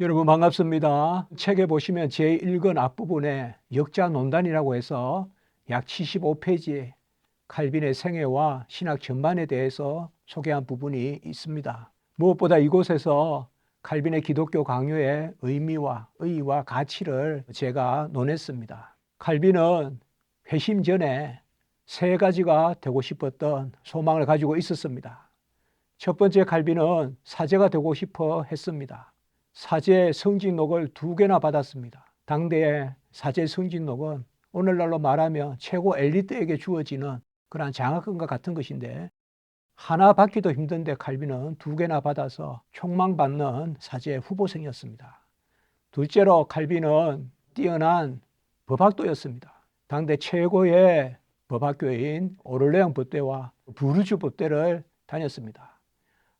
여러분 반갑습니다. 책에 보시면 제1권 앞부분에 역자 논단이라고 해서 약 75페이지 칼빈의 생애와 신학 전반에 대해서 소개한 부분이 있습니다. 무엇보다 이곳에서 칼빈의 기독교 강요의 의미와 의의와 가치를 제가 논했습니다. 칼빈은 회심 전에 세 가지가 되고 싶었던 소망을 가지고 있었습니다. 첫 번째 칼빈은 사제가 되고 싶어 했습니다. 사제 성직록을 두 개나 받았습니다. 당대의 사제 성직록은 오늘날로 말하면 최고 엘리트에게 주어지는 그러한 장학금과 같은 것인데 하나 받기도 힘든데 칼빈은 두 개나 받아서 촉망받는 사제 후보생이었습니다. 둘째로 칼빈은 뛰어난 법학도였습니다. 당대 최고의 법학교인 오를레앙 법대와 부르주 법대를 다녔습니다.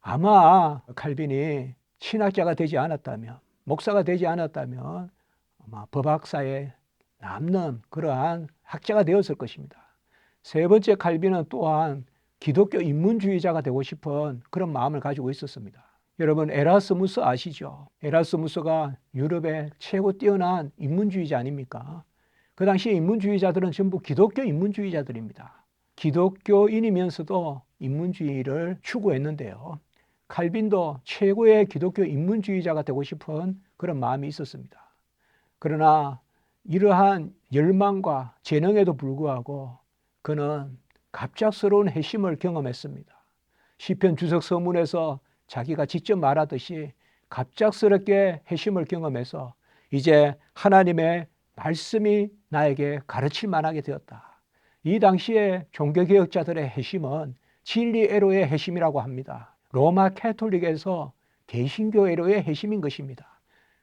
아마 칼빈이 신학자가 되지 않았다면, 목사가 되지 않았다면 아마 법학사에 남는 그러한 학자가 되었을 것입니다. 세 번째 칼빈은 또한 기독교 인문주의자가 되고 싶은 그런 마음을 가지고 있었습니다. 여러분 에라스무스 아시죠? 에라스무스가 유럽의 최고 뛰어난 인문주의자 아닙니까? 그 당시 인문주의자들은 전부 기독교 인문주의자들입니다. 기독교인이면서도 인문주의를 추구했는데요. 칼빈도 최고의 기독교 인문주의자가 되고 싶은 그런 마음이 있었습니다. 그러나 이러한 열망과 재능에도 불구하고 그는 갑작스러운 회심을 경험했습니다. 시편 주석 서문에서 자기가 직접 말하듯이 갑작스럽게 회심을 경험해서 이제 하나님의 말씀이 나에게 가르칠 만하게 되었다. 이 당시에 종교개혁자들의 회심은 진리애로의 회심이라고 합니다. 로마 캐톨릭에서 개신교애로의 회심인 것입니다.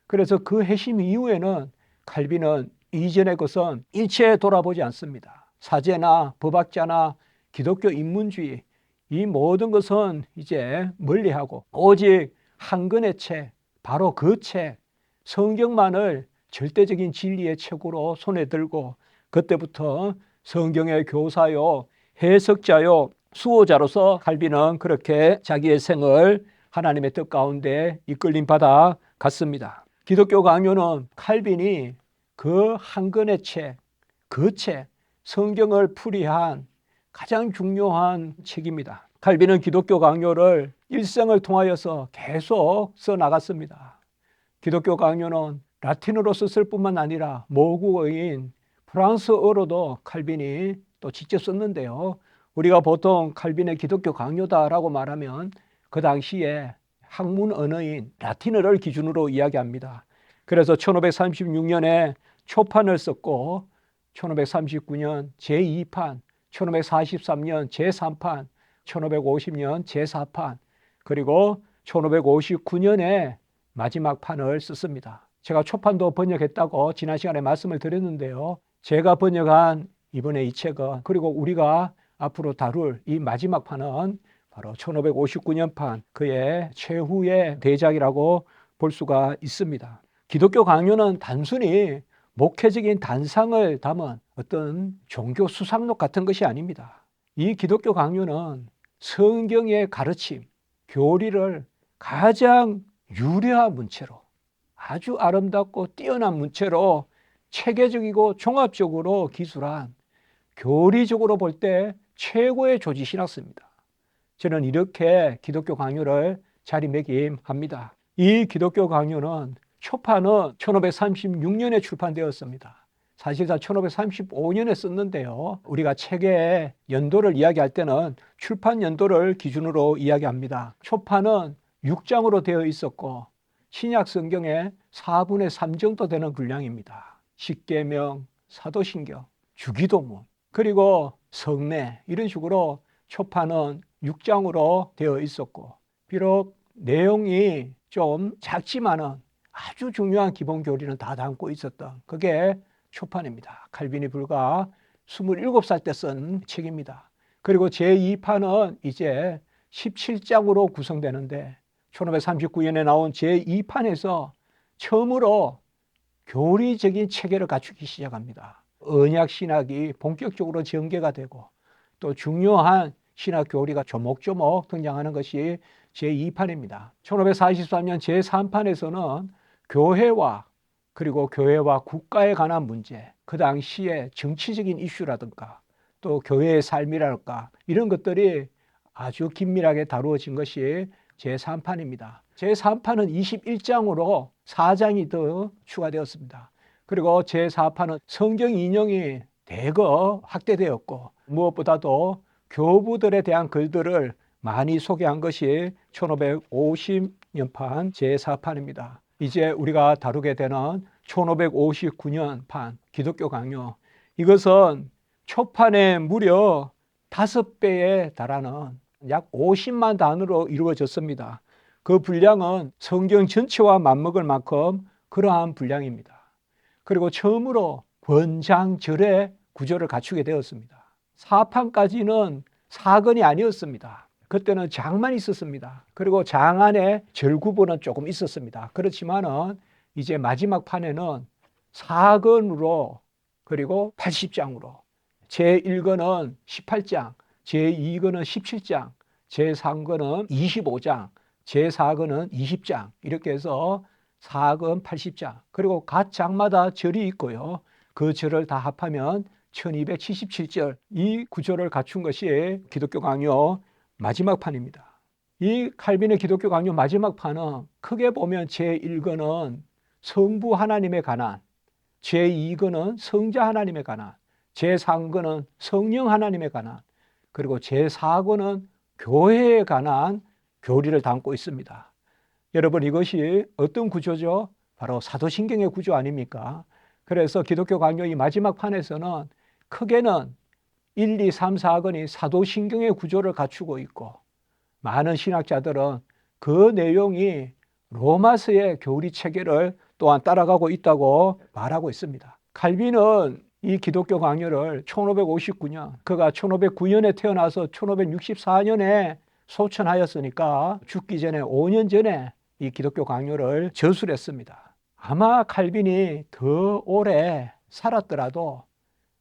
그래서 그 회심 이후에는 칼빈은 이전의 것은 일체 돌아보지 않습니다. 사제나 법학자나 기독교 인문주의 이 모든 것은 이제 멀리하고 오직 한 권의 책, 바로 그 책, 성경만을 절대적인 진리의 책으로 손에 들고 그때부터 성경의 교사요, 해석자요, 수호자로서 칼빈은 그렇게 자기의 생을 하나님의 뜻 가운데 이끌림 받아 갔습니다. 기독교 강요는 칼빈이 그 한 권의 책, 그 책, 성경을 풀이한 가장 중요한 책입니다. 칼빈은 기독교 강요를 일생을 통하여서 계속 써 나갔습니다. 기독교 강요는 라틴어로 썼을 뿐만 아니라 모국어인 프랑스어로도 칼빈이 또 직접 썼는데요. 우리가 보통 칼빈의 기독교 강요다라고 말하면 그 당시에 학문 언어인 라틴어를 기준으로 이야기합니다. 그래서 1536년에 초판을 썼고 1539년 제2판, 1543년 제3판, 1550년 제4판, 그리고 1559년에 마지막 판을 썼습니다. 제가 초판도 번역했다고 지난 시간에 말씀을 드렸는데요. 제가 번역한 이번에 이 책은 그리고 우리가 앞으로 다룰 이 마지막 판은 바로 1559년 판 그의 최후의 대작이라고 볼 수가 있습니다. 기독교 강요는 단순히 목회적인 단상을 담은 어떤 종교 수상록 같은 것이 아닙니다. 이 기독교 강요는 성경의 가르침, 교리를 가장 유려한 문체로 아주 아름답고 뛰어난 문체로 체계적이고 종합적으로 기술한 교리적으로 볼 때 최고의 조지 신학습니다. 저는 이렇게 기독교 강요를 자리매김합니다. 이 기독교 강요는 초판은 1536년에 출판되었습니다. 사실상 1535년에 썼는데요. 우리가 책의 연도를 이야기할 때는 출판 연도를 기준으로 이야기합니다. 초판은 6장으로 되어 있었고 신약 성경의 4분의 3 정도 되는 분량입니다. 십계명, 사도신경, 주기도문, 그리고 성례 이런 식으로 초판은 6장으로 되어 있었고 비록 내용이 좀 작지만은 아주 중요한 기본 교리는 다 담고 있었던 그게 초판입니다. 칼빈이 불과 27살 때 쓴 책입니다. 그리고 제2판은 이제 17장으로 구성되는데 1539년에 나온 제2판에서 처음으로 교리적인 체계를 갖추기 시작합니다. 언약 신학이 본격적으로 전개가 되고 또 중요한 신학 교리가 조목조목 등장하는 것이 제2판입니다. 1543년 제3판에서는 교회와 그리고 교회와 국가에 관한 문제, 그 당시에 정치적인 이슈라든가 또 교회의 삶이랄까 이런 것들이 아주 긴밀하게 다루어진 것이 제3판입니다. 제3판은 21장으로 4장이 더 추가되었습니다. 그리고 제4판은 성경 인용이 대거 확대되었고 무엇보다도 교부들에 대한 글들을 많이 소개한 것이 1550년판 제4판입니다. 이제 우리가 다루게 되는 1559년판 기독교 강요 이것은 초판에 무려 다섯 배에 달하는 약 50만 단으로 이루어졌습니다. 그 분량은 성경 전체와 맞먹을 만큼 그러한 분량입니다. 그리고 처음으로 권장절의 구조를 갖추게 되었습니다. 사판까지는 사건이 아니었습니다. 그때는 장만 있었습니다. 그리고 장 안에 절구본은 조금 있었습니다. 그렇지만은 이제 마지막 판에는 사건으로 그리고 80장으로 제1권은 18장, 제2권은 17장, 제3권은 25장, 제4권은 20장 이렇게 해서 4권 80장 그리고 각 장마다 절이 있고요. 그 절을 다 합하면 1277절 이 구조를 갖춘 것이 기독교 강요 마지막 판입니다. 이 칼빈의 기독교 강요 마지막 판은 크게 보면 제1권은 성부 하나님에 관한 제2권은 성자 하나님에 관한 제3권은 성령 하나님에 관한 그리고 제4권은 교회에 관한 교리를 담고 있습니다. 여러분 이것이 어떤 구조죠? 바로 사도신경의 구조 아닙니까? 그래서 기독교 강요의 마지막 판에서는 크게는 1, 2, 3, 4권이 사도신경의 구조를 갖추고 있고 많은 신학자들은 그 내용이 로마서의 교리 체계를 또한 따라가고 있다고 말하고 있습니다. 칼빈은 이 기독교 강요를 1559년, 그가 1509년에 태어나서 1564년에 소천하였으니까 죽기 전에 5년 전에 이 기독교 강요를 저술했습니다. 아마 칼빈이 더 오래 살았더라도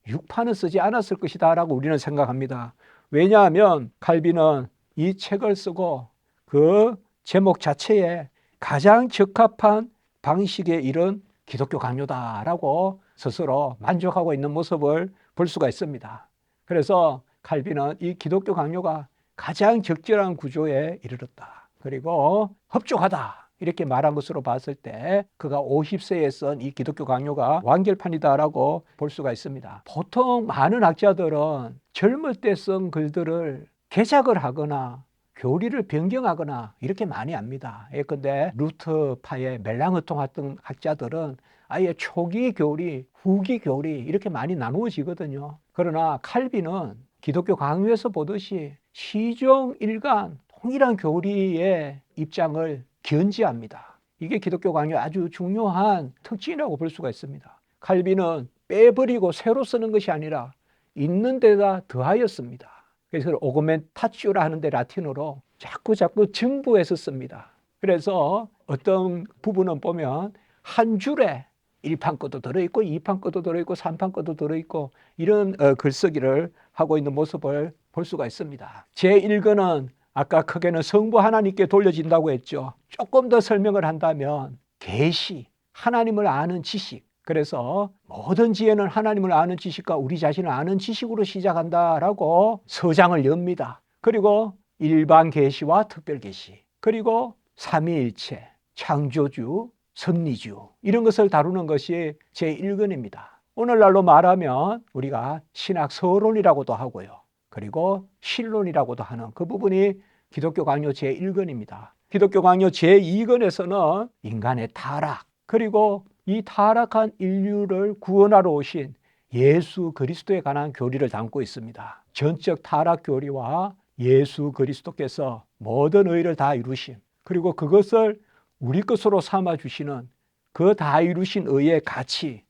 육판은 쓰지 않았을 것이다 라고 우리는 생각합니다. 왜냐하면 칼빈은 이 책을 쓰고 그 제목 자체에 가장 적합한 방식의 이런 기독교 강요다라고 스스로 만족하고 있는 모습을 볼 수가 있습니다. 그래서 칼빈은 이 기독교 강요가 가장 적절한 구조에 이르렀다. 그리고 흡족하다. 이렇게 말한 것으로 봤을 때 그가 50세에 쓴 이 기독교 강요가 완결판이다라고 볼 수가 있습니다. 보통 많은 학자들은 젊을 때 쓴 글들을 개작을 하거나 교리를 변경하거나 이렇게 많이 합니다. 예컨대 루트파의 멜랑흐통 같은 학자들은 아예 초기 교리, 후기 교리 이렇게 많이 나누어지거든요. 그러나 칼빈은 기독교 강요에서 보듯이 시종 일관 통일한 교리의 입장을 견지합니다. 이게 기독교 강요 아주 중요한 특징이라고 볼 수가 있습니다. 칼빈은 빼버리고 새로 쓰는 것이 아니라 있는 데다 더하였습니다. 그래서 오그멘타치오라 하는데 라틴어로 자꾸 자꾸 증부해서 씁니다. 그래서 어떤 부분은 보면 한 줄에 1판 것도 들어있고 2판 것도 들어있고 3판 것도 들어있고 이런 어, 글쓰기를 하고 있는 모습을 볼 수가 있습니다. 제1권은 아까 크게는 성부 하나님께 돌려진다고 했죠. 조금 더 설명을 한다면 계시, 하나님을 아는 지식. 그래서 모든 지혜는 하나님을 아는 지식과 우리 자신을 아는 지식으로 시작한다라고 서장을 엽니다. 그리고 일반 계시와 특별 계시. 그리고 삼위일체, 창조주, 섭리주 이런 것을 다루는 것이 제1권입니다. 오늘날로 말하면 우리가 신학 서론이라고도 하고요. 그리고 신론이라고도 하는 그 부분이 기독교 강요 제1권입니다. 기독교 강요 제2권에서는 인간의 타락, 그리고 이 타락한 인류를 구원하러 오신 예수 그리스도에 관한 교리를 담고 있습니다. 전적 타락 교리와 예수 그리스도께서 모든 의를 다 이루심, 그리고 그것을 우리 것으로 삼아 주시는 그 다 이루신 의의 가치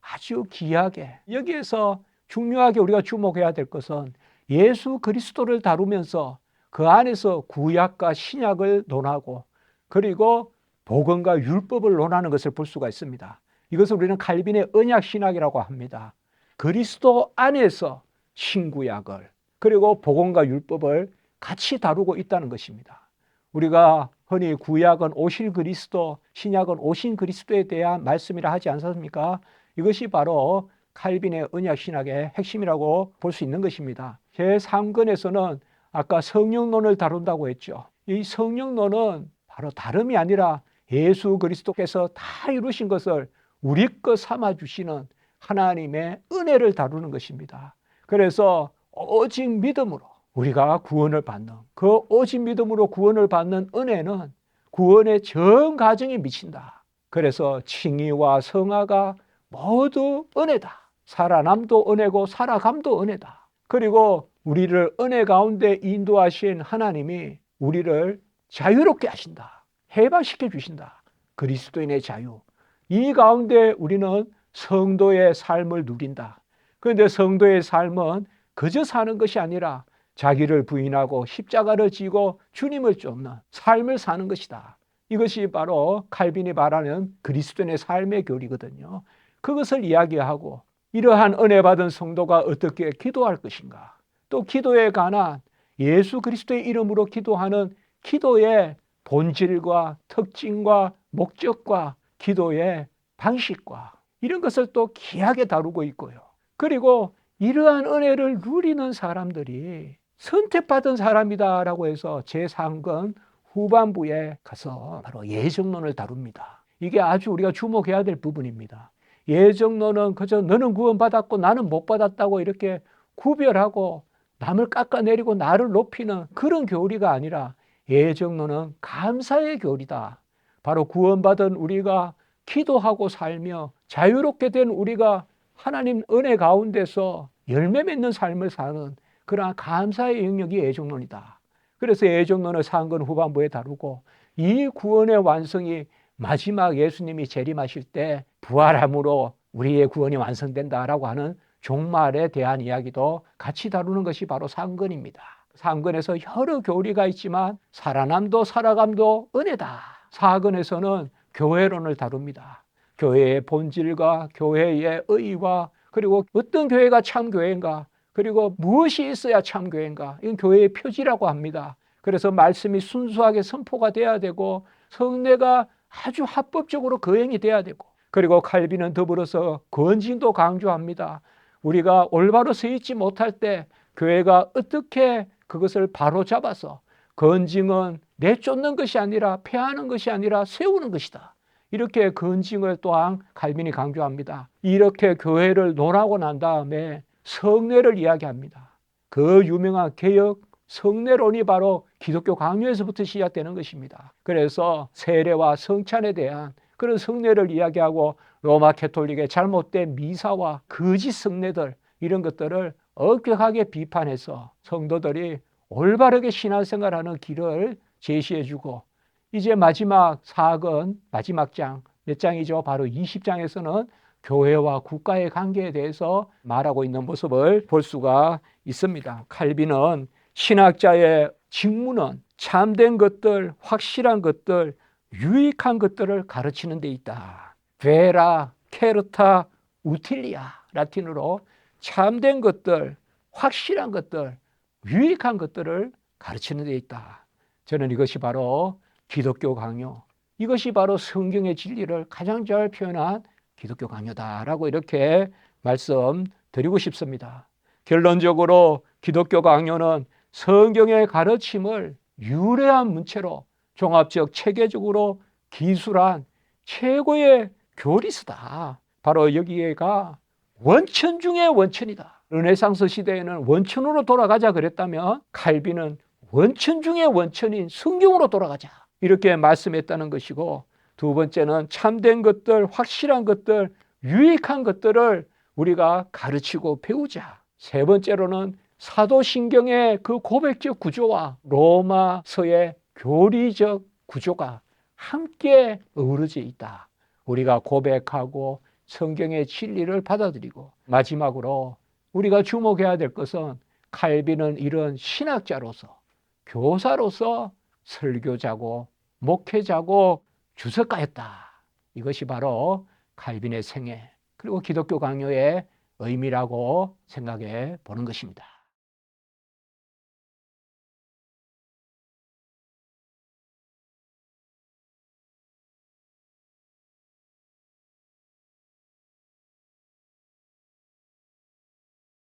아주 귀하게 여기에서 중요하게 우리가 주목해야 될 것은 예수 그리스도를 다루면서 그 안에서 구약과 신약을 논하고 그리고 복음과 율법을 논하는 것을 볼 수가 있습니다. 이것을 우리는 칼빈의 언약 신학이라고 합니다. 그리스도 안에서 신구약을 그리고 복음과 율법을 같이 다루고 있다는 것입니다. 우리가 흔히 구약은 오실 그리스도, 신약은 오신 그리스도에 대한 말씀이라 하지 않습니까? 이것이 바로 칼빈의 언약 신학의 핵심이라고 볼 수 있는 것입니다. 제 3권에서는 아까 성령론을 다룬다고 했죠. 이 성령론은 바로 다름이 아니라 예수 그리스도께서 다 이루신 것을 우리 것 삼아 주시는 하나님의 은혜를 다루는 것입니다. 그래서 오직 믿음으로 우리가 구원을 받는 그 오직 믿음으로 구원을 받는 은혜는 구원의 전 가정에 미친다. 그래서 칭의와 성화가 모두 은혜다. 살아남도 은혜고 살아감도 은혜다. 그리고 우리를 은혜 가운데 인도하신 하나님이 우리를 자유롭게 하신다. 해방시켜 주신다. 그리스도인의 자유. 이 가운데 우리는 성도의 삶을 누린다. 그런데 성도의 삶은 그저 사는 것이 아니라 자기를 부인하고 십자가를 지고 주님을 쫓는 삶을 사는 것이다. 이것이 바로 칼빈이 말하는 그리스도인의 삶의 교리거든요. 그것을 이야기하고 이러한 은혜 받은 성도가 어떻게 기도할 것인가? 또 기도에 관한 예수 그리스도의 이름으로 기도하는 기도의 본질과 특징과 목적과 기도의 방식과 이런 것을 또 귀하게 다루고 있고요. 그리고 이러한 은혜를 누리는 사람들이 선택받은 사람이다라고 해서 제3권 후반부에 가서 바로 예정론을 다룹니다. 이게 아주 우리가 주목해야 될 부분입니다. 예정론은 그저 너는 구원받았고 나는 못 받았다고 이렇게 구별하고 남을 깎아내리고 나를 높이는 그런 교리가 아니라 예정론은 감사의 교리다. 바로 구원받은 우리가 기도하고 살며 자유롭게 된 우리가 하나님 은혜 가운데서 열매 맺는 삶을 사는 그러한 감사의 영역이 예정론이다. 그래서 예정론을 상근 후반부에 다루고 이 구원의 완성이 마지막 예수님이 재림하실 때 부활함으로 우리의 구원이 완성된다라고 하는 종말에 대한 이야기도 같이 다루는 것이 바로 상근입니다. 상근에서 여러 교리가 있지만 살아남도 살아감도 은혜다. 사근에서는 교회론을 다룹니다. 교회의 본질과 교회의 의와 그리고 어떤 교회가 참 교회인가 그리고 무엇이 있어야 참 교회인가 이건 교회의 표지라고 합니다. 그래서 말씀이 순수하게 선포가 돼야 되고 성례가 아주 합법적으로 거행이 돼야 되고 그리고 칼빈은 더불어서 건진도 강조합니다. 우리가 올바로 서 있지 못할 때 교회가 어떻게 그것을 바로 잡아서 건징은 내쫓는 것이 아니라 폐하는 것이 아니라 세우는 것이다. 이렇게 건징을 또한 칼빈이 강조합니다. 이렇게 교회를 논하고 난 다음에 성례를 이야기합니다. 그 유명한 개혁 성례론이 바로 기독교 강요에서부터 시작되는 것입니다. 그래서 세례와 성찬에 대한 그런 성례를 이야기하고 로마 캐톨릭의 잘못된 미사와 거짓 성례들 이런 것들을 엄격하게 비판해서 성도들이 올바르게 신앙생활하는 길을 제시해주고 이제 마지막 사건 마지막 장 몇 장이죠? 바로 20장에서는 교회와 국가의 관계에 대해서 말하고 있는 모습을 볼 수가 있습니다. 칼빈은 신학자의 직무는 참된 것들, 확실한 것들, 유익한 것들을 가르치는 데 있다. 베라, 케르타, 우틸리아 라틴으로 참된 것들, 확실한 것들, 유익한 것들을 가르치는 데 있다. 저는 이것이 바로 기독교 강요, 이것이 바로 성경의 진리를 가장 잘 표현한 기독교 강요다라고 이렇게 말씀드리고 싶습니다. 결론적으로 기독교 강요는 성경의 가르침을 유래한 문체로 종합적 체계적으로 기술한 최고의 교리서다. 바로 여기가 원천 중의 원천이다. 르네상스 시대에는 원천으로 돌아가자 그랬다면 칼빈은 원천 중의 원천인 성경으로 돌아가자. 이렇게 말씀했다는 것이고 두 번째는 참된 것들, 확실한 것들, 유익한 것들을 우리가 가르치고 배우자. 세 번째로는 사도신경의 그 고백적 구조와 로마서의 교리적 구조가 함께 어우러져 있다. 우리가 고백하고 성경의 진리를 받아들이고 마지막으로 우리가 주목해야 될 것은 칼빈은 이런 신학자로서 교사로서 설교자고 목회자고 주석가였다. 이것이 바로 칼빈의 생애 그리고 기독교 강요의 의미라고 생각해 보는 것입니다.